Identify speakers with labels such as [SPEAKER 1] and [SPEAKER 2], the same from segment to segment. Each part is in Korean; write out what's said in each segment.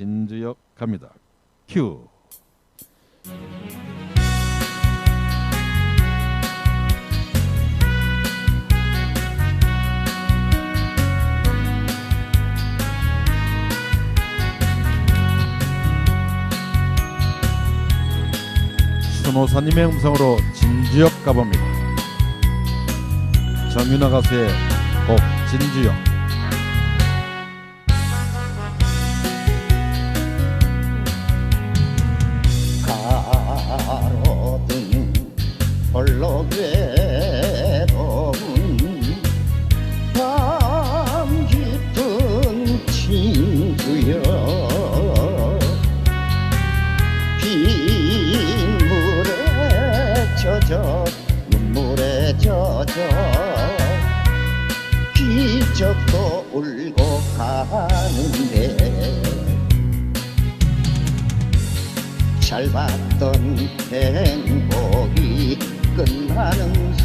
[SPEAKER 1] 진주역 갑니다. 큐. 순호사님의 음성으로 진주역 가봅니다. 정윤아 가수의 곡 진주역.
[SPEAKER 2] 홀로 괴로운 밤 깊은 친구여. 빗물에 젖어 눈물에 젖어. 기적도 울고 가는데 잘 봤던 행복이 끝나는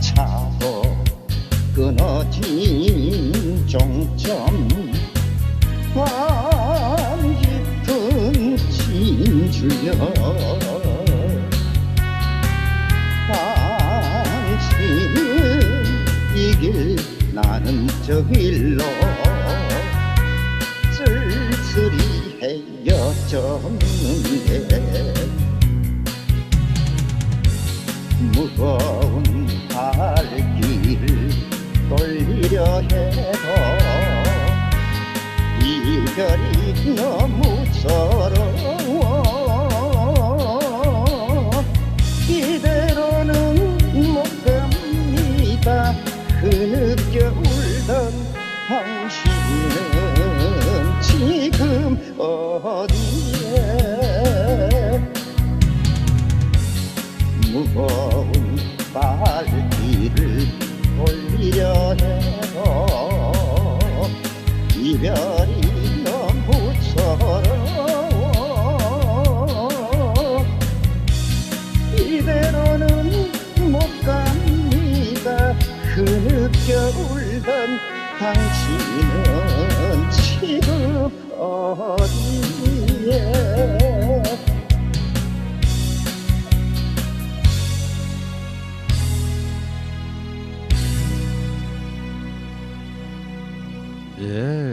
[SPEAKER 2] 차도 끊어진 종점 밤 깊은 진주여. 당신은 이길 나는 저 길로 쓸쓸히 헤어졌는데 무거운 발길을 돌리려 해도 이별이 너무 서러워. 이대로는 못 갑니다. 흐느껴 울던 당신은 지금 어디 돌리려 해도 이별이 너무 서러워 이대로는 못 갑니다. 흐느껴 울던 당신은 지금 어디에 Yeah.